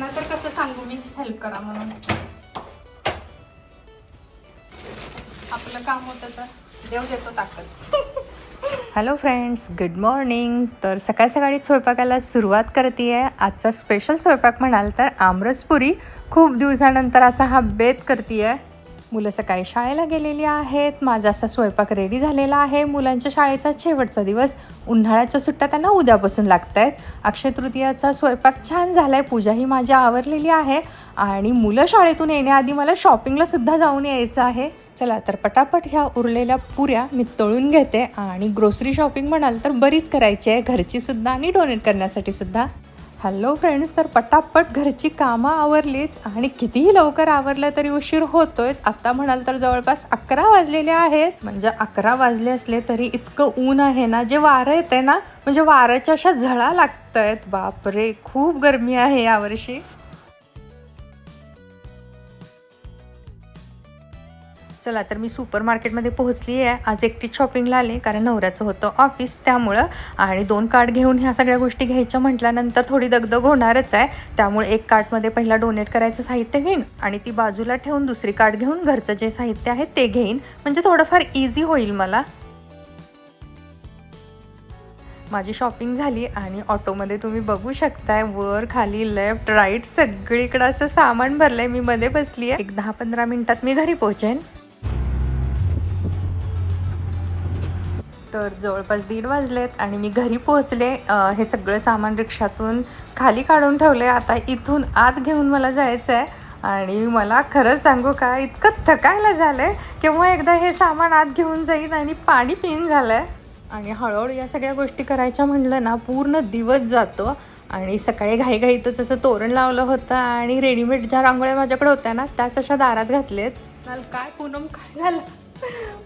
त्यांना तर कसं सांगू मी? हेल्प करा म्हणून. आपलं काम होतं तर देव देतो ताकद. हॅलो फ्रेंड्स गुड मॉर्निंग तर सकाळ सकाळी स्वयंपाकाला सुरुवात करते आहे आजचा स्पेशल स्वयंपाक म्हणाल तर आमरसपुरी खूप दिवसानंतर असा हा बेत करते आहे मुलं सकाळी शाळेला गेलेली आहेत. माझा असा स्वयंपाक रेडी झालेला आहे. मुलांच्या शाळेचा शेवटचा दिवस उन्हाळ्याच्या सुट्ट्या त्यांना उद्यापासून लागत आहेत अक्षय तृतीयाचा स्वयंपाक छान झाला आहे पूजाही माझी आवरलेली आहे. आणि मुलं शाळेतून येण्याआधी मला शॉपिंगलासुद्धा जाऊन यायचं आहे. चला तर पटापट ह्या उरलेल्या पुऱ्या मी तळून घेते. आणि ग्रोसरी शॉपिंग म्हणाल तर बरीच करायची आहे. घरचीसुद्धा आणि डोनेट करण्यासाठी सुद्धा. हॅलो फ्रेंड्स तर पटापट घरची कामं आवरलीत आणि कितीही लवकर आवरलं तरी उशीर होतोयच. आता म्हणाल तर जवळपास अकरा वाजलेले आहेत. म्हणजे अकरा वाजले असले तरी इतकं ऊन आहे ना जे वारं येते ना म्हणजे वाऱ्याच्या अशा झळा लागत आहेत बापरे खूप गरमी आहे यावर्षी चला तर मी सुपर मार्केटमध्ये पोहोचली आहे. आज एकटीच शॉपिंगला आले कारण नवऱ्याचं होतं ऑफिस त्यामुळं आणि दोन कार्ड घेऊन ह्या सगळ्या गोष्टी घ्यायच्या म्हटल्यानंतर थोडी दगदग होणारच आहे. त्यामुळे एक कार्टमध्ये पहिला डोनेट करायचं साहित्य घेईन आणि ती बाजूला ठेवून दुसरी कार्ड घेऊन घरचं जे साहित्य आहे ते घेईन. म्हणजे थोडंफार इझी होईल मला. माझी शॉपिंग झाली आणि ऑटोमध्ये तुम्ही बघू शकताय वर खाली लेफ्ट राईट सगळीकडं असं सामान भरलंय. मी मध्ये बसली आहे एक दहा पंधरा मिनिटात मी घरी पोहोचेन. तर जवळपास दीड वाजलेत आणि मी घरी पोहोचले. हे सगळं सामान रिक्षातून खाली काढून ठेवले. आता इथून आत घेऊन मला जायचं आहे आणि मला खरंच सांगू का इतकं थकायला झालं आहे किंवा एकदा हे सामान आत घेऊन जाईन आणि पाणी पिऊन झालं आहे आणि हळूहळू या सगळ्या गोष्टी करायच्या म्हणलं ना पूर्ण दिवस जातो. आणि सकाळी घाईघाईतच असं तोरण लावलं होतं आणि रेडीमेड ज्या रांगोळ्या माझ्याकडे होत्या ना त्याच अशा दारात घातलेत. काल काय पूनम काय झालं?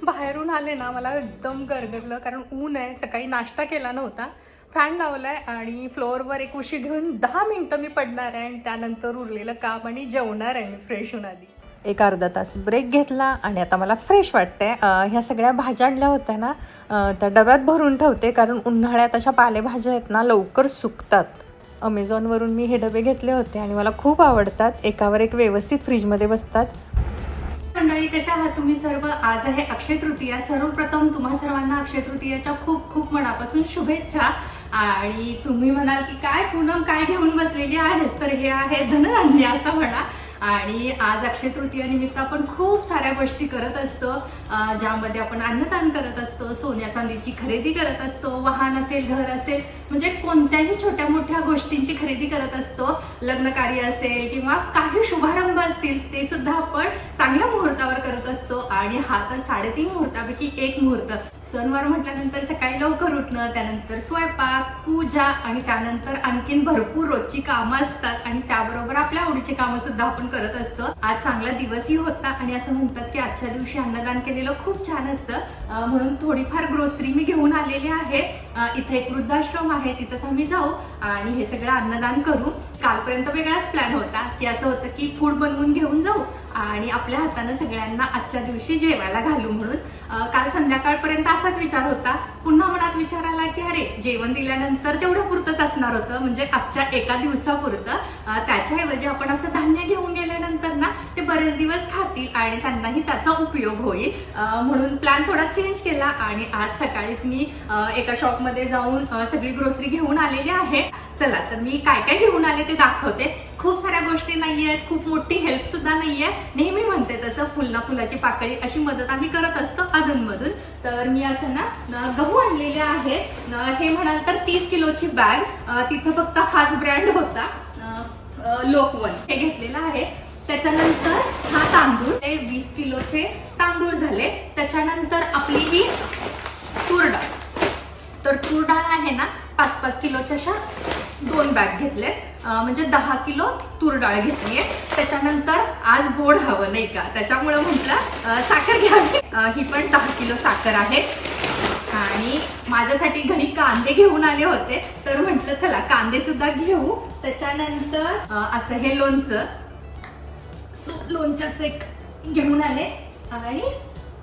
बाहेरून आले ना मला एकदम गरगरलं कारण ऊन आहे सकाळी नाश्ता केला नव्हता. फॅन लावलाय आणि फ्लोअरवर एक उशी घेऊन दहा मिनटं मी पडणार आहे आणि त्यानंतर उरलेलं काम आणि जेवणार आहे मी फ्रेश होऊन आधी. एक अर्धा तास ब्रेक घेतला आणि आता मला फ्रेश वाटतंय. ह्या सगळ्या भाज्या आणल्या होत्या ना त्या डब्यात भरून ठेवते कारण उन्हाळ्यात अशा पालेभाज्या आहेत ना लवकर सुकतात. अमेझॉनवरून मी हे डबे घेतले होते आणि मला खूप आवडतात. एकावर एक व्यवस्थित फ्रीजमध्ये बसतात. मंडळी कशा आहात तुम्ही सर्व? आज आहे अक्षय तृतीया. सर्वप्रथम तुम्हा सर्वांना अक्षय तृतीयाच्या खूप खूप मनापासून शुभेच्छा. आणि तुम्ही म्हणाल की काय पूनम काय घेऊन बसलेली आहेस? तर हे आहे धनधान्य असं म्हणा. आणि आज अक्षय तृतीया निमित्त आपण खूप साऱ्या गोष्टी करत असतो. ज्यामध्ये आपण अन्नदान करत असतो सोन्या चांदीची खरेदी करत असतो वाहन असेल घर असेल म्हणजे कोणत्याही छोट्या मोठ्या गोष्टींची खरेदी करत असतो. लग्न कार्य असेल किंवा काही शुभारंभ असतील ते सुद्धा आपण चांगल्या मुहूर्तावर करत असतो. आणि हा तर साडेतीन मुहूर्तापैकी एक मुहूर्त. सणवार म्हटल्यानंतर सकाळी लवकर उठणं त्यानंतर स्वयंपाक पूजा आणि त्यानंतर आणखीन भरपूर रोजची कामं असतात. आणि त्याबरोबर आपल्या आवडीची कामं सुद्धा आपण करत असतो. आज चांगला दिवसही होता आणि असं म्हणतात की आजच्या दिवशी अन्नदान केलेलं खूप छान असतं. म्हणून थोडीफार ग्रोसरी मी घेऊन आलेली आहे. इथे एक वृद्धाश्रम आहे तिथंच आम्ही जाऊ आणि हे सगळं अन्नदान करू. कालपर्यंत वेगळाच प्लॅन होता की असं होतं की फूड बनवून घेऊन जाऊ आणि आपल्या हातानं सगळ्यांना आजच्या दिवशी जेवायला घालू म्हणून. काल संध्याकाळपर्यंत असाच विचार होता. पुन्हा मनात विचार आला की अरे जेवण दिल्यानंतर तेवढं पुरतंच असणार होतं. म्हणजे आजच्या एका दिवसापुरतं त्याच्याऐवजी आपण असं धान्य घेऊन गेल्यानंतर बरेच दिवस खातील आणि त्यांनाही त्याचा उपयोग होईल. म्हणून प्लॅन थोडा चेंज केला आणि आज सकाळीच मी एका शॉपमध्ये जाऊन सगळी ग्रोसरी घेऊन आलेली आहे. चला तर मी काय काय घेऊन आले ते दाखवते. खूप साऱ्या गोष्टी नाही आहेत खूप मोठी हेल्प सुद्धा नाहीये. नेहमी म्हणते तसं फुलना फुलाची पाकळी अशी मदत आम्ही करत असतो अधूनमधून. तर मी असं ना गहू आणलेले आहेत. हे म्हणाल तर तीस किलोची बॅग तिथं फक्त हाच ब्रँड होता. लोकवन. हे घेतलेलं आहे. त्याच्यानंतर हा तांदूळ हे वीस किलोचे तांदूळ झाले. त्याच्यानंतर आपली ही तूर डाळ. तर तूर डाळ आहे ना पाच पाच किलोच्या अशा दोन बॅग घेतले. म्हणजे दहा किलो तूर डाळ घेतली आहे त्याच्यानंतर आज गोड हवं नाही का? त्याच्यामुळे म्हटलं साखर घ्यावी ही पण दहा किलो साखर आहे. आणि माझ्यासाठी घरी कांदे घेऊन आले होते. तर म्हटलं चला कांदे सुद्धा घेऊ. त्याच्यानंतर असं हे लोणचं. सूप लोणच्याच एक घेऊन आले आणि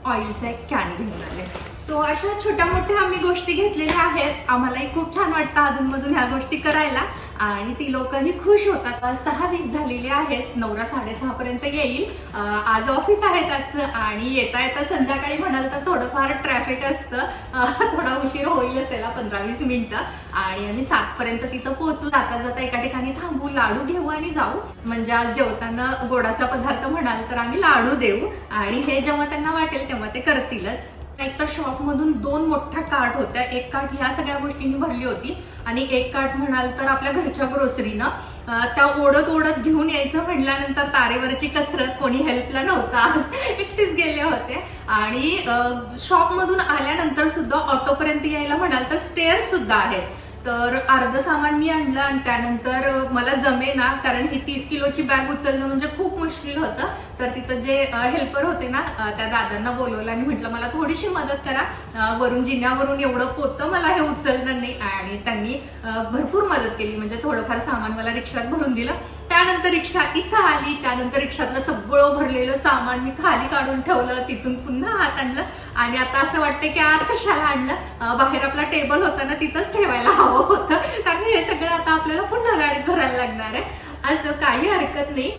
ऑइलचा एक कॅन घेऊन आले. सो अशा छोट्या मोठ्या आम्ही गोष्टी घेतलेल्या आहेत. आम्हालाही खूप छान वाटतं अधूनमधून ह्या गोष्टी करायला. आणि ती लोकही खुश होतात. सहा वीस झालेली आहेत. नवरा साडेसहा पर्यंत येईल. आज ऑफिस आहे आज आणि येता येता संध्याकाळी म्हणाल तर थोडंफार ट्रॅफिक असतं. थोडा उशीर होईल असेल पंधरा वीस मिनिटं. आणि आम्ही सात पर्यंत तिथं पोहोचू. जाता जाता एका ठिकाणी थांबू लाडू घेऊ आणि जाऊ. म्हणजे आज जेवताना गोडाचा पदार्थ म्हणाल तर आम्ही लाडू देऊ. आणि हे जेव्हा त्यांना वाटेल तेव्हा ते करतीलच. एक तर शॉप मधून दोन मोठ्या कार्ट होत्या. एक कार्ट ह्या सगळ्या गोष्टींनी भरली होती आणि एक कार्ट म्हणाल तर आपल्या घरच्या ग्रोसरीनं त्या ओढत ओढत घेऊन यायचं म्हटल्यानंतर तारेवरची कसरत कोणी हेल्पला नव्हता. आज एकटीच गेले होते. आणि शॉपमधून आल्यानंतर सुद्धा ऑटोपर्यंत यायला म्हणाल तर स्टेअर सुद्धा आहेत. तर अर्ध सामान मी आणलं आणि त्यानंतर मला जमे ना कारण ही तीस किलोची बॅग उचलणं म्हणजे खूप मुश्किल होतं. तर तिथं जे हेल्पर होते ना त्या दादांना बोलवलं आणि म्हटलं मला थोडीशी मदत करा. वरून जिन्यावरून एवढं पोतं मला हे उचलणं नाही. आणि त्यांनी भरपूर मदत केली. म्हणजे थोडंफार सामान मला रिक्षात भरून दिलं. त्यानंतर रिक्षा इथं आली. त्यानंतर रिक्षातलं सगळं भरलेलं सामान मी खाली काढून ठेवलं. तिथून पुन्हा हात आणलं. आणि आता असं वाटतं की आत कशाला आणलं? बाहेर आपला टेबल होता ना तिथंच ठेवायला हवं होतं. कारण हे सगळं आता आपल्याला पुन्हा गाडीत भरायला लागणार आहे. असं काही हरकत नाही.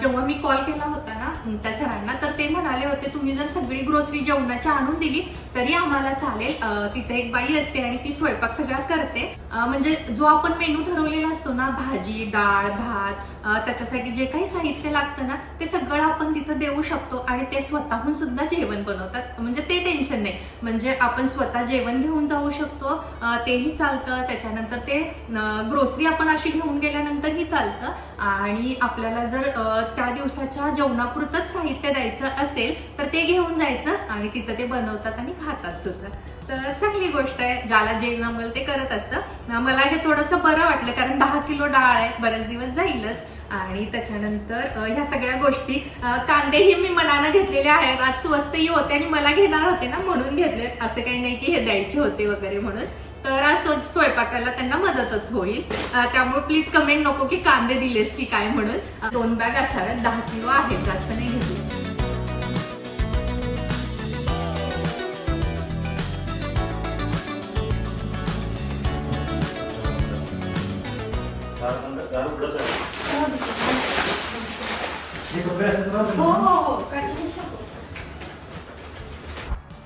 जेव्हा मी कॉल केला होता ना त्या सरांना. तर ते म्हणाले होते तुम्ही जर सगळी ग्रोसरी जेवणाची आणून दिली तरी आम्हाला चालेल. तिथे एक बाई असते आणि ती स्वयंपाक सगळा करते. म्हणजे जो आपण मेनू ठरवलेला असतो ना भाजी डाळ भात त्याच्यासाठी जे काही साहित्य लागतं ना ते सगळं आपण तिथं देऊ शकतो आणि ते स्वतःहून सुद्धा जेवण बनवतात. म्हणजे ते टेन्शन नाही. म्हणजे आपण स्वतः जेवण घेऊन जाऊ शकतो तेही चालतं. त्याच्यानंतर ते ग्रोसरी आपण अशी घेऊन गेल्यानंतरही चालतं. आणि आपल्याला जर त्या दिवसाच्या जेवणापुरतंच साहित्य द्यायचं असेल तर ते घेऊन जायचं आणि तिथं ते बनवतात आणि खातात सुद्धा. तर चांगली गोष्ट आहे ज्याला जे जमल ते करत असतं. मला हे थोडंसं बरं वाटलं कारण दहा किलो डाळ आहे बरेच दिवस जाईलच. आणि त्याच्यानंतर ह्या सगळ्या गोष्टी कांदेही मी मनानं घेतलेले आहेत. आज स्वस्तही होते आणि मला घेणार होते ना म्हणून घेतले असं काही नाही की हे द्यायचे होते वगैरे म्हणून. तर स्व- स्वयंपाकाला त्यांना मदतच होईल. त्यामुळे प्लीज कमेंट नको की कांदे दिलेस की काय म्हणून. दोन बॅग असाव्यात दहा किलो आहेत जास्त नाही घेतले. हो हो हो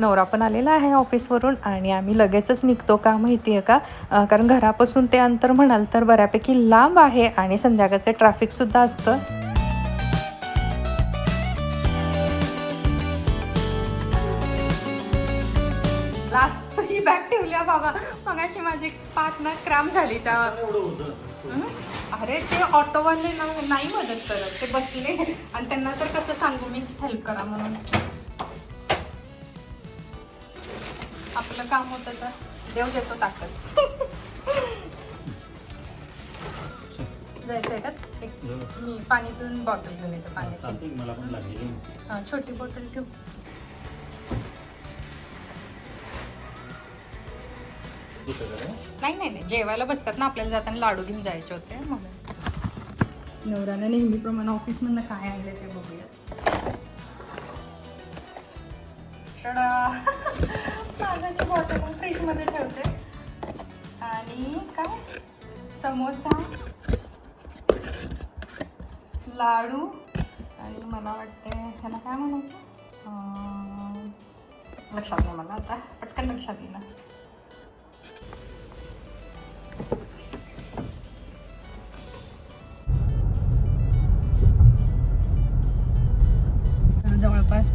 नवरा पण आलेला आहे ऑफिसवरून आणि आम्ही लगेचच निघतो का माहिती आहे का? कारण घरापासून ते अंतर म्हणाल तर बऱ्यापैकी लांब आहे आणि संध्याकाळचे ट्रॅफिकसुद्धा असतं. लास्टचं ही बॅग ठेवल्या बाबा. मग अशी माझी पाठ ना क्रॅम झाली त्या अरे ते ऑटोवाले ना नाही मदत करत. ते बसले. आणि त्यांना तर कसं सांगू मी? हेल्प करा म्हणून. आपलं काम होतं तर देव देतो ताकद. जायचंय का? एक मी पाणी पिऊन बॉटल घेऊन येते पाण्याची. चालते मला पण लागेल. हा, छोटी बॉटल ठेव. नाही नाही नाही. जेवायला बसतात ना आपल्याला जाताना लाडू घेऊन जायचे होते म्हणून. नवऱ्यानं नेहमीप्रमाणे ऑफिसमधनं काय आणले ते बघूया टडा पाण्याची बॉटल पण फ्रीजमध्ये ठेवते. आणि काय? समोसा लाडू आणि मला वाटते ह्याला काय म्हणायचं? लक्षात नाही मला आता. पटकन लक्षात येईना.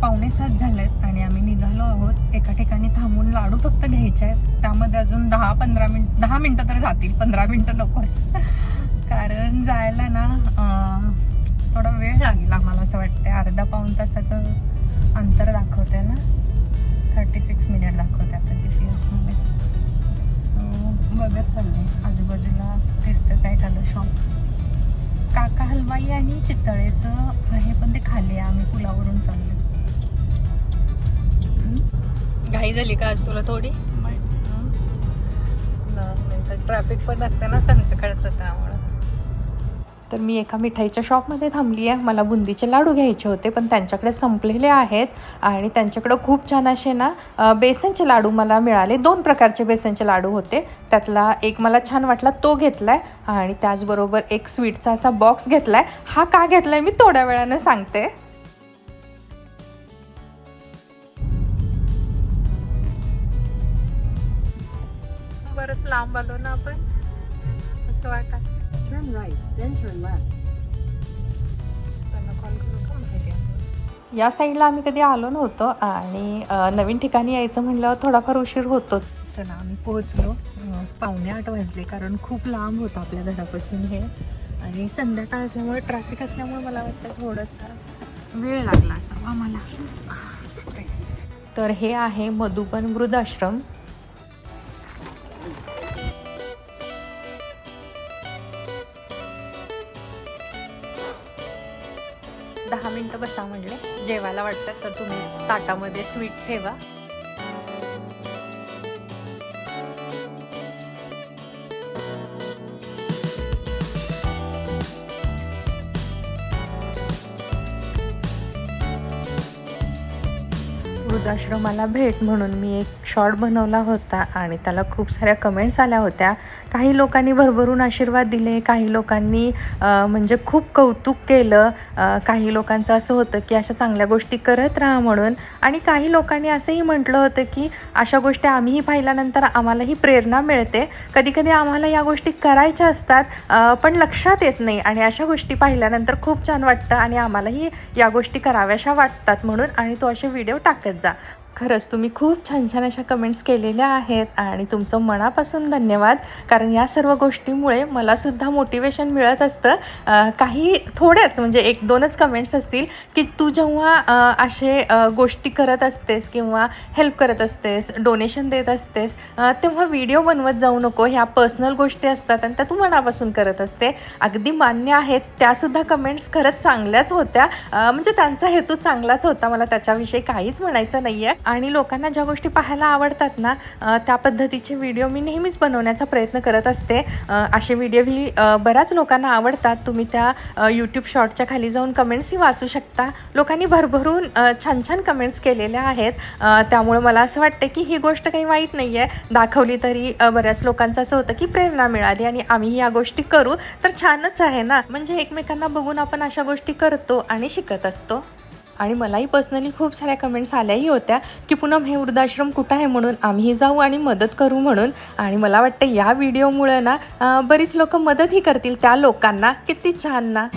पावणे सात झालेत आणि आम्ही निघालो आहोत. एका ठिकाणी थांबून लाडू फक्त घ्यायचे आहेत. त्यामध्ये अजून दहा पंधरा मिनिट दहा मिनटं तर जातील. पंधरा मिनटं नकोच. कारण जायला ना थोडा वेळ लागेल आम्हाला असं वाटतं अर्धा पाऊण तासाचं अंतर दाखवते ना? थर्टी सिक्स मिनिट दाखवते आता जी पी एसमध्ये सो बघत चालले आजूबाजूला दिसतं काय एखादं शॉप काका हलवाई आणि चितळेचं आहे पण ते खाली आहे. आम्ही पुलावरून चाललो घाई झाली का आज तुला थोडी? तर ट्रॅफिक पण असते ना संध्याकाळचं त्यामुळं. तर मी एका मिठाईच्या शॉपमध्ये थांबली आहे. मला बुंदीचे लाडू घ्यायचे होते पण त्यांच्याकडे संपलेले आहेत आणि त्यांच्याकडं खूप छान असे ना बेसनचे लाडू मला मिळाले. दोन प्रकारचे बेसनचे लाडू होते. त्यातला एक मला छान वाटला तो घेतला आहे आणि त्याचबरोबर एक स्वीटचा असा बॉक्स घेतला आहे हा का घेतला आहे मी थोड्या वेळानं सांगते. बरंच लांब आलो ना आपण असं वाटत Turn right, then turn left. या साईडला आम्ही कधी आलो नव्हतो आणि नवीन ठिकाणी यायचं म्हणल्यावर थोडाफार उशीर होतो. चला आम्ही पोहोचलो. पावणे आठ वाजले कारण खूप लांब होतं आपल्या घरापासून हे. आणि संध्याकाळ असल्यामुळे ट्रॅफिक असल्यामुळे मला वाटतं थोडंसं वेळ लागला असावा मला तर हे आहे मधुबन वृद्धाश्रम. दहा मिनटं बसा म्हणले. जेवायला वाटतं तर तुम्ही ताटामध्ये स्वीट ठेवा. वृद्धाश्रमाला भेट म्हणून मी एक शॉर्ट बनवला होता आणि त्याला खूप साऱ्या कमेंट्स आल्या होत्या. काही लोकांनी भरभरून आशीर्वाद दिले काही लोकांनी म्हणजे खूप कौतुक केलं. काही लोकांचं असं होतं की अशा चांगल्या गोष्टी करत राहा म्हणून. आणि काही लोकांनी असंही म्हटलं होतं की अशा गोष्टी आम्हीही पाहिल्यानंतर आम्हालाही प्रेरणा मिळते. कधी कधी आम्हाला या गोष्टी करायच्या असतात पण लक्षात येत नाही. आणि अशा गोष्टी पाहिल्यानंतर खूप छान वाटतं आणि आम्हालाही या गोष्टी कराव्याशा वाटतात म्हणून. आणि तो असे व्हिडिओ टाकत जा. खरंच तुम्ही खूप छान छान अशा कमेंट्स केलेल्या आहेत आणि तुमचं मनापासून धन्यवाद. कारण या सर्व गोष्टीमुळे मलासुद्धा मोटिवेशन मिळत असतं. काही थोड्याच म्हणजे एक दोनच कमेंट्स असतील की तू जेव्हा असे गोष्टी करत असतेस किंवा हेल्प करत असतेस डोनेशन देत असतेस तेव्हा व्हिडिओ बनवत जाऊ नको. ह्या पर्सनल गोष्टी असतात आणि त्या तू मनापासून करत असते. अगदी मान्य आहेत त्यासुद्धा कमेंट्स खरंच चांगल्याच होत्या. म्हणजे त्यांचा हेतू चांगलाच होता. मला त्याच्याविषयी काहीच म्हणायचं नाही आहे आणि लोकांना ज्या गोष्टी पाहायला आवडतात ना त्या पद्धतीचे व्हिडिओ मी नेहमीच बनवण्याचा प्रयत्न करत असते. असे व्हिडिओही बऱ्याच लोकांना आवडतात. तुम्ही त्या यूट्यूब शॉर्टच्या खाली जाऊन कमेंट्सही वाचू शकता. लोकांनी भरभरून छान छान कमेंट्स केलेल्या आहेत. त्यामुळं त्यामुळे मला असं वाटतं की ही गोष्ट काही वाईट नाही आहे दाखवली तरी बऱ्याच लोकांचं असं होतं की प्रेरणा मिळाली आणि आम्ही या गोष्टी करू. तर छानच आहे ना. म्हणजे एकमेकांना बघून आपण अशा गोष्टी करतो आणि शिकत असतो. आणि मलाही पर्सनली खूप साऱ्या कमेंट्स आल्याही होत्या की पूनम हे वृद्धाश्रम कुठं आहे? म्हणून आम्ही जाऊ आणि मदत करू म्हणून. आणि मला वाटतं या व्हिडिओमुळे ना बरीच लोक मदतही करतील त्या लोकांना. किती छान ना.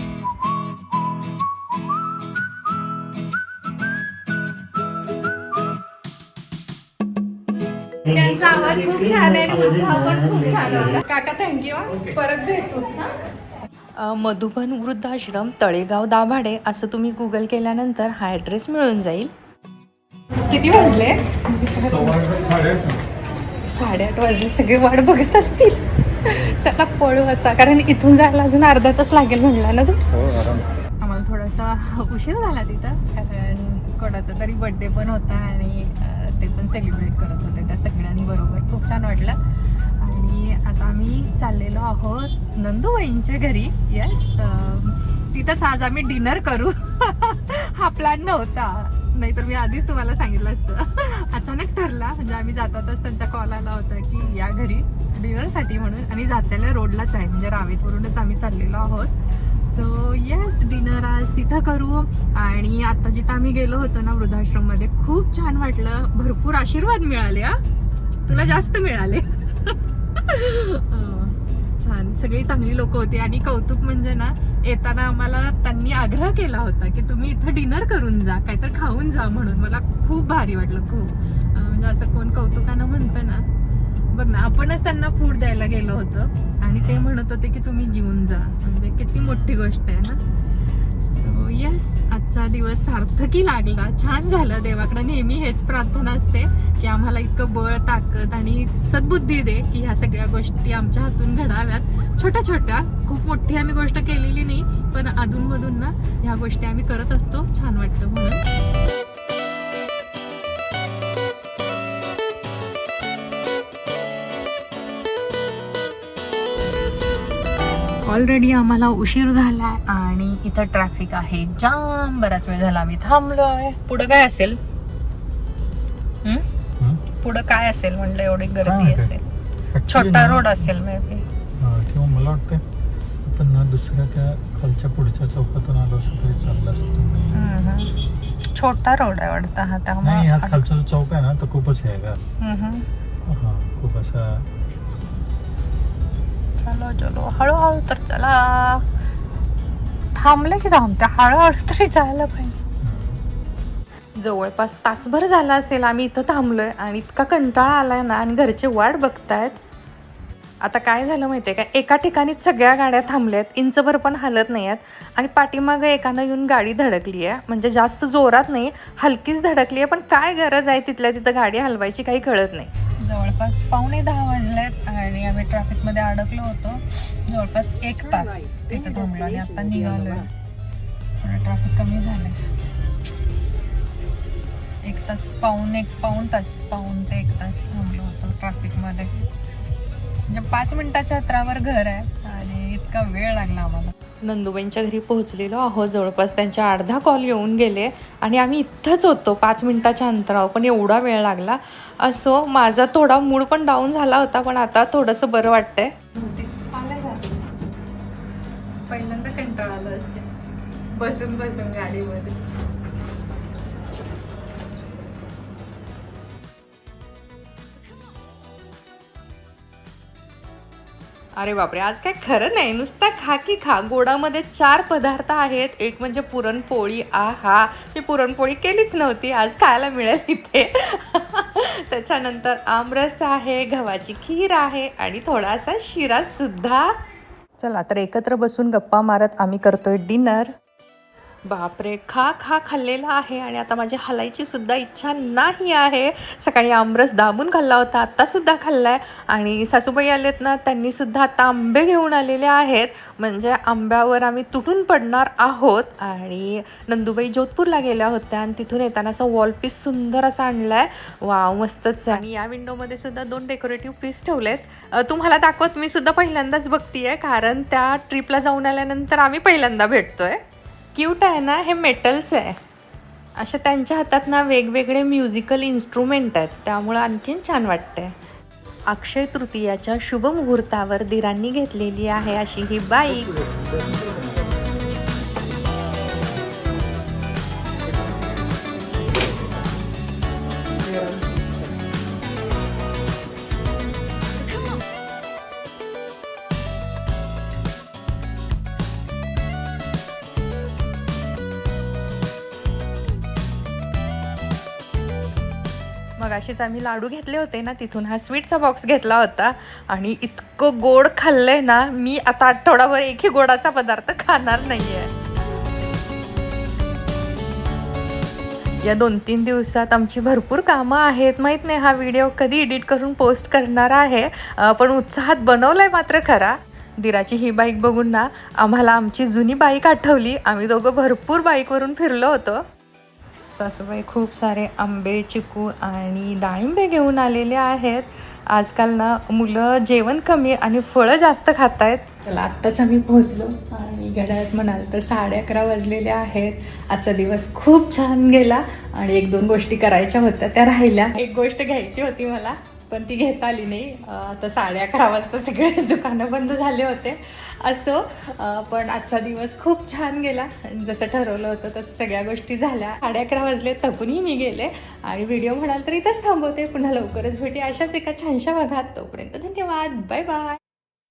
त्यांचा आवाज खूप छान आहे आणि उत्साह पण खूप छान होता काका थँक्यू परत भेटू हा. मधुबन वृद्धाश्रम तळेगाव दाभाडे असं तुम्ही गुगल केल्यानंतर हा ॲड्रेस मिळून जाईल. किती वाजले? साडेआठ वाजले. सगळे वाट बघत असतील. चला पळू आता. कारण इथून जायला अजून अर्धा तास लागेल म्हणला ना तू? आम्हाला थोडासा उशीर झाला तिथं. कारण कोणाचा तरी बड्डे पण होता आणि ते पण सेलिब्रेट करत होते त्या सगळ्यांबरोबर. खूप छान वाटलं. आणि आता आम्ही चाललेलो आहोत नंदूबाईंच्या घरी. येस तिथंच आज आम्ही डिनर करू. हा प्लॅन नव्हता. नाहीतर मी आधीच तुम्हाला सांगितलं असतं. अचानक ठरला. म्हणजे आम्ही जातातच त्यांचा कॉल आला होता की या घरी डिनरसाठी म्हणून. आणि जात्याला रोडलाच आहे. म्हणजे रावेतवरूनच आम्ही चाललेलो आहोत. सो येस डिनर आज तिथं करू. आणि आता जिथं आम्ही गेलो होतो ना वृद्धाश्रममध्ये खूप छान वाटलं. भरपूर आशीर्वाद मिळाले तुला जास्त मिळाले. छान. सगळी चांगली लोक होती. आणि कौतुक म्हणजे ना येताना आम्हाला त्यांनी आग्रह केला होता की तुम्ही इथं डिनर करून जा काहीतरी खाऊन जा म्हणून. मला खूप भारी वाटलं खूप. म्हणजे असं कोण कौतुकानं म्हणतं ना बघ ना आपणच त्यांना फूड द्यायला गेलो होतो. आणि ते म्हणत होते की तुम्ही जीवन जा. म्हणजे किती मोठी गोष्ट आहे ना. सो येस आजचा दिवस सार्थकी लागला. छान झालं देवाकडे. नेहमी हेच प्रार्थना असते की आम्हाला इतकं बळ ताकद आणि सद्बुद्धी दे की ह्या सगळ्या गोष्टी आमच्या हातून घडाव्यात. छोट्या छोट्या खूप मोठी आम्ही गोष्ट केलेली नाही पण अधूनमधून ना ह्या गोष्टी आम्ही करत असतो. छान वाटतं म्हणून. ऑलरेडी आम्हाला उशीर झालाय आणि इथं ट्रॅफिक आहे. जाम बराच वेळ झाला. आम्ही थांबलोय. पुढं काय असेल? पुढं काय असेल म्हणलं एवढी गर्दी? असेल. छोटा रोड असेल मे बी हा, किंवा मला वाटतं आपण ना दुसऱ्या त्या खालच्या पुढच्या चौकातून आलो असतो तरी चाललं असतं. छोटा रोड आहे वाटतं हा नाही त्यामुळे खालचा जो चौक आहे ना तो खूपच आहे का. हा खूप असा चलो चलो. हळूहळू तर चला. थांबले की थांबते हळूहळू तरी जायला पाहिजे. जवळपास तासभर झाला असेल आम्ही इथं थांबलोय आणि इतका कंटाळा आलाय ना आणि घरचे वाट बघतायत. आता काय झालं माहिती आहे का? एका ठिकाणीच सगळ्या गाड्या थांबल्यात इंचभर पण हलत नाही आहेत आणि पाठीमागं एकानं येऊन गाडी धडकली आहे म्हणजे जास्त जोरात नाही हलकीच धडकली आहे पण काय गरज आहे तिथल्या तिथं गाडी हलवायची काही कळत नाही. जवळपास पावणे दहा वाजलेत आणि आम्ही ट्रॅफिकमध्ये अडकलो होतो. जवळपास एक तास तिथं थांबलो आणि आता निघालो ट्रॅफिक कमी झालंय. एक तास पाऊन एक पाऊन तास पाऊन ते एक तास थांबलो होतो ट्रॅफिकमध्ये. म्हणजे पाच मिनिटाच्या अंतरावर घर आहे आणि इतका वेळ लागला आम्हाला. नंदुबाईंच्या घरी पोहोचलेलो आहोत. जवळपास त्यांच्या अर्धा कॉल येऊन गेले आणि आम्ही इथंच होतो. पाच मिनिटाच्या अंतरावर पण एवढा वेळ लागला. असो माझा थोडा मूड पण डाऊन झाला होता पण आता थोडंसं बरं वाटतंय. पहिल्यांदा कंटाळा आलं असेल. बसून बसून गाडीमध्ये. अरे बापरे आज काय खरं नाही. नुसता खा की खा. गोडामध्ये चार पदार्थ आहेत. एक म्हणजे पुरणपोळी. आ हा मी पुरणपोळी केलीच नव्हती. आज खायला मिळेल इथे. त्याच्यानंतर आमरस आहे गव्हाची खीर आहे आणि थोडासा शिरा सुद्धा चला तर एकत्र बसून गप्पा मारत आम्ही करतोय डिनर. बापरे खा खा खाल्लेला आहे आणि आता माझी हलायची सुद्धा इच्छा नाही आहे. सकाळी आमरस दाबून खाल्ला होता आत्तासुद्धा खाल्ला आहे आणि सासूबाई आलेत ना त्यांनी सुद्धा आता आंबे घेऊन आलेले आहेत. म्हणजे आंब्यावर आम्ही तुटून पडणार आहोत. आणि नंदुबाई जोधपूरला गेल्या होत्या आणि तिथून येताना असा वॉल पीस सुंदर असा आणला आहे वाव मस्तच आहे. आणि या विंडोमध्ये सुद्धा दोन डेकोरेटिव्ह पीस ठेवलेत. तुम्हाला दाखवत मी सुद्धा पहिल्यांदाच बघतीये. कारण त्या ट्रिपला जाऊन आल्यानंतर आम्ही पहिल्यांदा भेटतोय. क्यूट आहे ना हे मेटलचं आहे. अशा त्यांच्या हातात ना वेगवेगळे म्युझिकल इन्स्ट्रुमेंट आहेत. त्यामुळं आणखीन छान वाटतंय. अक्षय तृतीयाच्या शुभ मुहूर्तावर दिरांनी घेतलेली आहे अशी ही बाईक मग अशीच आम्ही लाडू घेतले होते ना तिथून हा स्वीटचा बॉक्स घेतला होता. आणि इतकं गोड खाल्लंय ना मी आता आठवडाभर एकही गोडाचा पदार्थ खाणार नाहीये. या दोन तीन दिवसात आमची भरपूर कामं आहेत. माहीत नाही हा व्हिडिओ कधी एडिट करून पोस्ट करणार आहे. पण उत्साहात बनवलाय मात्र खरा. दिराची ही बाईक बघून ना आम्हाला आमची जुनी बाईक आठवली. आम्ही दोघं भरपूर बाईकवरून फिरलो होतो. सासूबाई खूप सारे आंबे चिकू आणि डाळिंबे घेऊन आलेले आहेत. आजकाल ना मुलं जेवण कमी आणि फळं जास्त खात आहेत चला आत्ताच आम्ही पोहोचलो. आणि घड्याळात म्हणाल तर साडे अकरा वाजलेले आहेत. आजचा दिवस खूप छान गेला आणि एक दोन गोष्टी करायच्या होत्या त्या राहिल्या. एक गोष्ट घ्यायची होती मला पण ती घेता आली नाही. आता साडे अकरा वाजता सगळेच दुकानं बंद झाले होते. असो पण आजचा दिवस खूप छान गेला. जसं ठरवलं होतं तसं सगळ्या गोष्टी झाल्या. साडे अकरा वाजले थकूनही मी गेले. आणि व्हिडिओ म्हणाल तर इथंच थांबवते. पुन्हा लवकरच भेटे अशाच एका छानशा भागात. तोपर्यंत धन्यवाद. Bye bye.